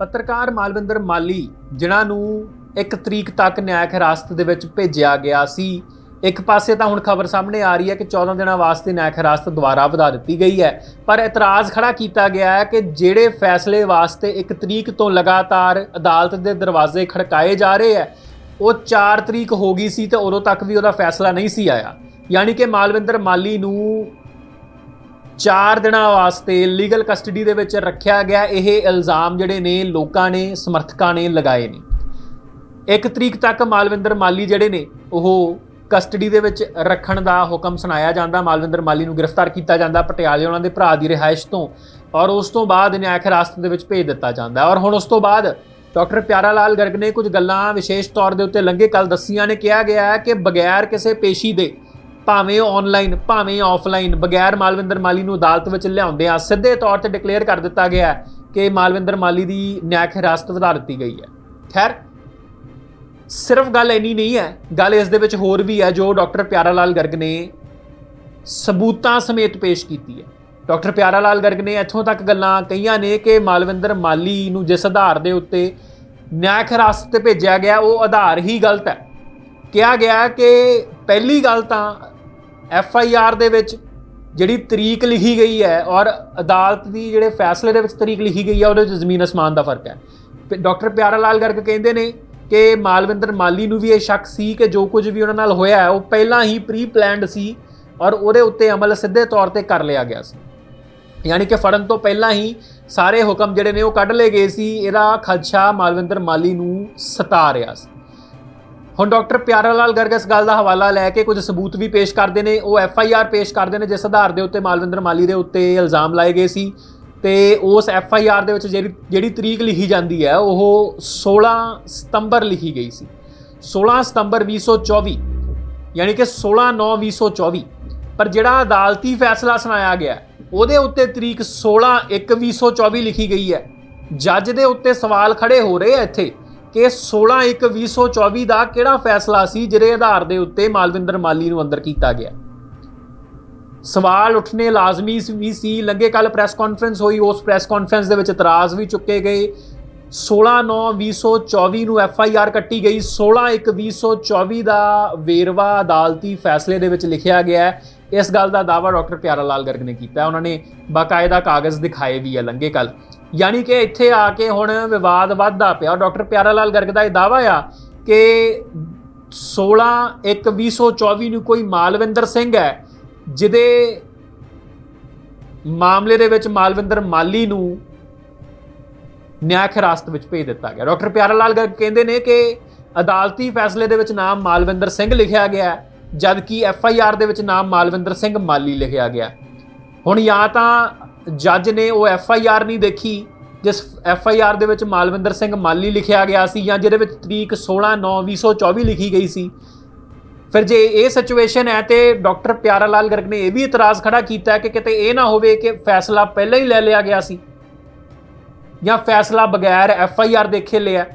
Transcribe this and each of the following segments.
ਪੱਤਰਕਾਰ ਮਾਲਵਿੰਦਰ ਮਾਲੀ, ਜਿਨ੍ਹਾਂ ਨੂੰ ਇੱਕ ਤਰੀਕ ਤੱਕ ਨਿਆਇਕ ਹਿਰਾਸਤ ਦੇ ਵਿੱਚ ਭੇਜਿਆ ਗਿਆ ਸੀ। ਇੱਕ ਪਾਸੇ ਤਾਂ ਹੁਣ ਖਬਰ ਸਾਹਮਣੇ ਆ ਰਹੀ ਹੈ ਕਿ 14 ਦਿਨਾਂ ਵਾਸਤੇ ਨਿਆਇਕ ਹਿਰਾਸਤ ਦੁਬਾਰਾ ਵਧਾ ਦਿੱਤੀ ਗਈ ਹੈ। ਪਰ ਇਤਰਾਜ਼ ਖੜਾ ਕੀਤਾ ਗਿਆ ਹੈ ਕਿ ਜਿਹੜੇ ਫੈਸਲੇ ਵਾਸਤੇ ਇੱਕ ਤਰੀਕ ਤੋਂ ਲਗਾਤਾਰ ਅਦਾਲਤ ਦੇ ਦਰਵਾਜ਼ੇ ਖੜਕਾਏ ਜਾ ਰਹੇ ਹੈ, ਉਹ 4 ਤਰੀਕ ਹੋ ਗਈ ਸੀ ਤੇ ਉਦੋਂ ਤੱਕ ਵੀ ਉਹਦਾ ਫੈਸਲਾ ਨਹੀਂ ਸੀ ਆਇਆ। ਯਾਨੀ ਕਿ ਮਾਲਵਿੰਦਰ ਮਾਲੀ ਨੂੰ 4 ਦਿਨਾਂ ਵਾਸਤੇ ਲੀਗਲ ਕਸਟਡੀ ਦੇ ਵਿੱਚ ਰੱਖਿਆ ਗਿਆ ਇਹ ਇਲਜ਼ਾਮ ਜਿਹੜੇ ਨੇ ਲੋਕਾਂ ਨੇ, ਸਮਰਥਕਾਂ ਨੇ ਲਗਾਏ ਨੇ। ਇੱਕ ਤਰੀਕ ਤੱਕ ਮਾਲਵਿੰਦਰ ਮਾਲੀ ਜਿਹੜੇ ਨੇ, ਉਹ ਕਸਟਡੀ ਦੇ ਵਿੱਚ ਰੱਖਣ ਦਾ ਹੁਕਮ ਸੁਣਾਇਆ ਜਾਂਦਾ। ਮਾਲਵਿੰਦਰ ਮਾਲੀ ਨੂੰ ਗ੍ਰਿਫਤਾਰ ਕੀਤਾ ਜਾਂਦਾ ਪਟਿਆਲੇ ਉਹਨਾਂ ਦੇ ਭਰਾ ਦੀ ਰਿਹਾਇਸ਼ ਤੋਂ ਔਰ ਉਸ ਤੋਂ ਬਾਅਦ ਨਿਆਇਕ ਹਿਰਾਸਤ ਦੇ ਵਿੱਚ ਭੇਜ ਦਿੱਤਾ ਜਾਂਦਾ। ਔਰ ਹੁਣ ਉਸ ਤੋਂ ਬਾਅਦ ਡਾਕਟਰ ਪਿਆਰਾ ਲਾਲ ਗਰਗ ਨੇ ਕੁਝ ਗੱਲਾਂ ਵਿਸ਼ੇਸ਼ ਤੌਰ ਦੇ ਉੱਤੇ ਲੰਘੇ। ਕੱਲ ਦੱਸੀਆਂ ਨੇ, ਕਿਹਾ ਗਿਆ ਹੈ ਕਿ ਬਗੈਰ ਕਿਸੇ ਪੇਸ਼ੀ ਦੇ ਭਾਵੇਂ ਆਨਲਾਈਨ ਭਾਵੇਂ ਆਫਲਾਈਨ ਬਗੈਰ ਮਾਲਵਿੰਦਰ ਮਾਲੀ ਨੂੰ ਅਦਾਲਤ ਵਿੱਚ ਲਿਆਉਂਦੇ ਆ, ਸਿੱਧੇ ਤੌਰ ਤੇ ਡਿਕਲੇਅਰ ਕਰ ਦਿੱਤਾ ਗਿਆ ਕਿ ਮਾਲਵਿੰਦਰ ਮਾਲੀ ਦੀ ਨਿਆਇਕ ਹਿਰਾਸਤ ਵਧਾ ਦਿੱਤੀ ਗਈ ਹੈ। ਖੈਰ, ਸਿਰਫ ਗੱਲ ਇੰਨੀ ਨਹੀਂ ਹੈ, ਗੱਲ ਇਸ ਦੇ ਵਿੱਚ ਹੋਰ ਵੀ ਹੈ, ਜੋ ਡਾਕਟਰ ਪਿਆਰਾ ਲਾਲ ਗਰਗ ਨੇ ਸਬੂਤਾਂ ਸਮੇਤ ਪੇਸ਼ ਕੀਤੀ ਹੈ। ਡਾਕਟਰ ਪਿਆਰਾ ਲਾਲ ਗਰਗ ਨੇ ਇੱਥੋਂ ਤੱਕ ਗੱਲਾਂ ਕਹੀਆਂ ਨੇ ਕਿ ਮਾਲਵਿੰਦਰ ਮਾਲੀ ਨੂੰ ਜਿਸ ਆਧਾਰ ਦੇ ਉੱਤੇ ਨਿਆਇਕ ਹਿਰਾਸਤ ਤੇ ਭੇਜਿਆ ਗਿਆ, ਉਹ ਆਧਾਰ ਹੀ ਗਲਤ ਹੈ। ਕਿਹਾ ਗਿਆ ਕਿ ਪਹਿਲੀ ਗੱਲ ਤਾਂ ਐਫ ਆਈ ਆਰ ਦੇ ਵਿੱਚ ਜਿਹੜੀ ਤਰੀਕ ਲਿਖੀ ਗਈ ਹੈ ਔਰ ਅਦਾਲਤ ਦੀ ਜਿਹੜੇ ਫੈਸਲੇ ਦੇ ਵਿੱਚ ਤਰੀਕ ਲਿਖੀ ਗਈ ਹੈ, ਉਹਦੇ ਵਿੱਚ ਜ਼ਮੀਨ ਅਸਮਾਨ ਦਾ ਫ਼ਰਕ ਹੈ। ਤੇ ਡਾਕਟਰ ਪਿਆਰਾ ਲਾਲ ਗਰਗ ਕਹਿੰਦੇ ਨੇ ਕਿ ਮਾਲਵਿੰਦਰ ਮਾਲੀ ਨੂੰ ਵੀ ਇਹ ਸ਼ੱਕ ਸੀ ਕਿ ਜੋ ਕੁਝ ਵੀ ਉਹਨਾਂ ਨਾਲ ਹੋਇਆ ਹੈ, ਉਹ ਪਹਿਲਾਂ ਹੀ ਪ੍ਰੀ ਪਲਾਨਡ ਸੀ ਔਰ ਉਹਦੇ ਉੱਤੇ ਅਮਲ ਸਿੱਧੇ ਤੌਰ ਤੇ ਕਰ ਲਿਆ ਗਿਆ ਸੀ। ਯਾਨੀ ਕਿ ਫੜਨ ਤੋਂ ਪਹਿਲਾਂ ਹੀ ਸਾਰੇ ਹੁਕਮ ਜਿਹੜੇ ਨੇ ਉਹ ਕੱਢ ਲਏ ਗਏ ਸੀ, ਇਹਦਾ ਖਦਸ਼ਾ ਮਾਲਵਿੰਦਰ ਮਾਲੀ ਨੂੰ ਸਤਾ ਰਿਹਾ ਸੀ। ਹੁਣ ਡਾਕਟਰ ਪਿਆਰਾ ਲਾਲ ਗਰਗ ਇਸ ਗੱਲ ਦਾ ਹਵਾਲਾ ਲੈ ਕੇ ਕੁਝ ਸਬੂਤ ਵੀ ਪੇਸ਼ ਕਰਦੇ ਨੇ। ਉਹ ਐਫ ਆਈ ਆਰ ਪੇਸ਼ ਕਰਦੇ ਨੇ, ਜਿਸ ਆਧਾਰ ਦੇ ਉੱਤੇ ਮਾਲਵਿੰਦਰ ਮਾਲੀ ਦੇ ਉੱਤੇ ਇਲਜ਼ਾਮ ਲਾਏ ਗਏ ਸੀ ਤੇ ਉਸ ਐਫ ਆਈ ਆਰ ਦੇ ਵਿੱਚ ਜਿਹੜੀ ਜਿਹੜੀ ਤਰੀਕ ਲਿਖੀ ਜਾਂਦੀ ਹੈ, ਉਹ 16 ਸਤੰਬਰ ਲਿਖੀ ਗਈ ਸੀ। 16 ਸਤੰਬਰ 2024 ਯਾਨੀ ਕਿ 16 9 2024 ਪਰ ਜਿਹੜਾ ਅਦਾਲਤੀ ਫੈਸਲਾ ਸੁਣਾਇਆ ਗਿਆ, ਉਹਦੇ ਉੱਤੇ ਤਰੀਕ 16 1 2024 ਲਿਖੀ ਗਈ ਹੈ। ਜੱਜ ਦੇ ਉੱਤੇ ਸਵਾਲ ਖੜੇ ਹੋ ਰਹੇ ਆ ਇੱਥੇ। ਕਿ 16 1 2024 ਦਾ ਕਿਹੜਾ ਫੈਸਲਾ ਸੀ ਜਿਹਦੇ ਆਧਾਰ ਦੇ ਉੱਤੇ ਮਾਲਵਿੰਦਰ ਮਾਲੀ ਨੂੰ ਅੰਦਰ ਕੀਤਾ ਗਿਆ? ਸਵਾਲ ਉੱਠਣੇ ਲਾਜ਼ਮੀ ਵੀ ਸੀ। ਲੰਗੇ ਕੱਲ ਪ੍ਰੈਸ ਕਾਨਫਰੰਸ ਹੋਈ। ਉਸ ਪ੍ਰੈਸ ਕਾਨਫਰੰਸ ਦੇ ਵਿੱਚ ਇਤਰਾਜ਼ ਵੀ ਚੁੱਕੇ ਗਏ। 16 9 2024 ਨੂੰ ਐਫ ਆਈ ਆਰ ਕੱਟੀ ਗਈ। 16 1 2024 ਦਾ ਵੇਰਵਾ ਅਦਾਲਤੀ ਫੈਸਲੇ ਦੇ ਵਿੱਚ ਲਿਖਿਆ ਗਿਆ ਹੈ। ਇਸ ਗੱਲ ਦਾ ਦਾਅਵਾ ਡਾਕਟਰ ਪਿਆਰਾ ਲਾਲ ਗਰਗ ਨੇ ਕੀਤਾ। ਉਹਨਾਂ ਨੇ ਬਾਕਾਇਦਾ ਕਾਗਜ਼ ਦਿਖਾਏ ਵੀ ਹੈ। ਲੰਗੇ ਕੱਲ ਯਾਨੀ ਕਿ ਇੱਥੇ ਆ ਕੇ ਹੁਣ ਵਿਵਾਦ ਵੱਧਦਾ ਪਿਆ। ਡਾਕਟਰ ਪਿਆਰਾ ਲਾਲ ਗਰਗ ਦਾ ਇਹ ਦਾਅਵਾ ਆ ਕਿ 16 1 2024 ਨੂੰ ਕੋਈ ਮਾਲਵਿੰਦਰ ਸਿੰਘ ਹੈ, ਜਿਹਦੇ ਮਾਮਲੇ ਦੇ ਵਿੱਚ ਮਾਲਵਿੰਦਰ ਮਾਲੀ ਨੂੰ ਨਿਆਇਕ ਹਿਰਾਸਤ ਵਿੱਚ ਭੇਜ ਦਿੱਤਾ ਗਿਆ। ਡਾਕਟਰ ਪਿਆਰਾ ਲਾਲ ਗਰਗ ਕਹਿੰਦੇ ਨੇ ਕਿ ਅਦਾਲਤੀ ਫੈਸਲੇ ਦੇ ਵਿੱਚ ਨਾਮ ਮਾਲਵਿੰਦਰ ਸਿੰਘ ਲਿਖਿਆ ਗਿਆ ਜਦਕਿ ਐਫ ਆਈ ਆਰ ਦੇ ਵਿੱਚ ਨਾਮ ਮਾਲਵਿੰਦਰ ਸਿੰਘ ਮਾਲੀ ਲਿਖਿਆ ਗਿਆ ਹੁਣ ਜਾਂ ਤਾਂ ਜੱਜ ਨੇ ਉਹ ਐਫ ਆਈ ਆਰ ਨਹੀਂ ਦੇਖੀ, ਜਿਸ ਐਫ ਆਈ ਆਰ ਦੇ ਵਿੱਚ ਮਾਲਵਿੰਦਰ ਸਿੰਘ ਮਾਲੀ ਲਿਖਿਆ ਗਿਆ ਸੀ ਜਾਂ ਜਿਹਦੇ ਵਿੱਚ ਤਰੀਕ 16 9 2024 ਲਿਖੀ ਗਈ ਸੀ। ਫਿਰ ਜੇ ਇਹ ਸਿਚੁਏਸ਼ਨ ਹੈ ਤੇ ਡਾਕਟਰ ਪਿਆਰਾ ਲਾਲ ਗਰਗ ਨੇ ਇਹ ਵੀ ਇਤਰਾਜ਼ ਖੜਾ ਕੀਤਾ ਕਿ ਕਿਤੇ ਇਹ ਨਾ ਹੋਵੇ ਕਿ ਫੈਸਲਾ ਪਹਿਲਾਂ ਹੀ ਲੈ ਲਿਆ ਗਿਆ ਸੀ ਜਾਂ ਫੈਸਲਾ ਬਗੈਰ ਐਫ ਆਈ ਆਰ ਦੇਖੇ ਲਿਆ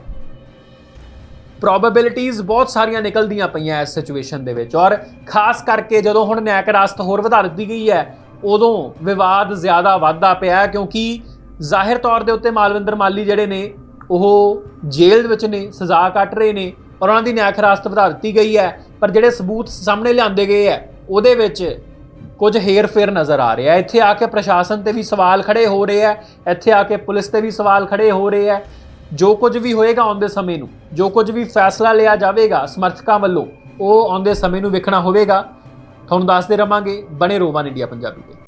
ਪ੍ਰੋਬੈਬਿਲਿਟੀਆਂ ਬਹੁਤ ਸਾਰੀਆਂ ਨਿਕਲਦੀਆਂ ਪਈਆਂ ਇਸ ਸਿਚੁਏਸ਼ਨ ਦੇ ਵਿੱਚ ਔਰ ਖਾਸ ਕਰਕੇ ਜਦੋਂ ਹੁਣ ਨਿਆਇਕ ਰਾਸਤ ਹੋਰ ਵਧਾ ਦਿੱਤੀ ਗਈ ਹੈ ਉਦੋਂ ਵਿਵਾਦ ਜ਼ਿਆਦਾ ਵੱਧਦਾ ਪਿਆ ਕਿਉਂਕਿ ਜ਼ਾਹਿਰ ਤੌਰ ਦੇ ਉੱਤੇ ਮਾਲਵਿੰਦਰ ਮਾਲੀ ਜਿਹੜੇ ਨੇ, ਉਹ ਜੇਲ੍ਹ ਦੇ ਵਿੱਚ ਨੇ, ਸਜ਼ਾ ਕੱਟ ਰਹੇ ਨੇ ਔਰ ਉਹਨਾਂ ਦੀ ਨਿਆਇਕ ਹਿਰਾਸਤ ਵਧਾ ਦਿੱਤੀ ਗਈ ਹੈ। ਪਰ ਜਿਹੜੇ ਸਬੂਤ ਸਾਹਮਣੇ ਲਿਆਂਦੇ ਗਏ ਹੈ, ਉਹਦੇ ਵਿੱਚ ਕੁਝ ਹੇਰ ਫੇਰ ਨਜ਼ਰ ਆ ਰਿਹਾ ਇੱਥੇ ਆ ਕੇ ਪ੍ਰਸ਼ਾਸਨ ਤੇ ਵੀ ਸਵਾਲ ਖੜੇ ਹੋ ਰਹੇ ਹੈ, ਇੱਥੇ ਆ ਕੇ ਪੁਲਿਸ ਤੇ ਵੀ ਸਵਾਲ ਖੜੇ ਹੋ ਰਹੇ ਹੈ। ਜੋ ਕੁਝ ਵੀ ਹੋਏਗਾ ਆਉਂਦੇ ਸਮੇਂ ਨੂੰ, ਜੋ ਕੁਝ ਵੀ ਫੈਸਲਾ ਲਿਆ ਜਾਵੇਗਾ ਸਮਰਥਕਾਂ ਵੱਲੋਂ, ਉਹ ਆਉਂਦੇ ਸਮੇਂ ਨੂੰ ਵੇਖਣਾ ਹੋਵੇਗਾ। ਤੁਹਾਨੂੰ ਦੱਸਦੇ ਰਵਾਂਗੇ ਬਣੇ ਰੋਵਾਨ ਇੰਡੀਆ ਪੰਜਾਬੀ ਤੇ।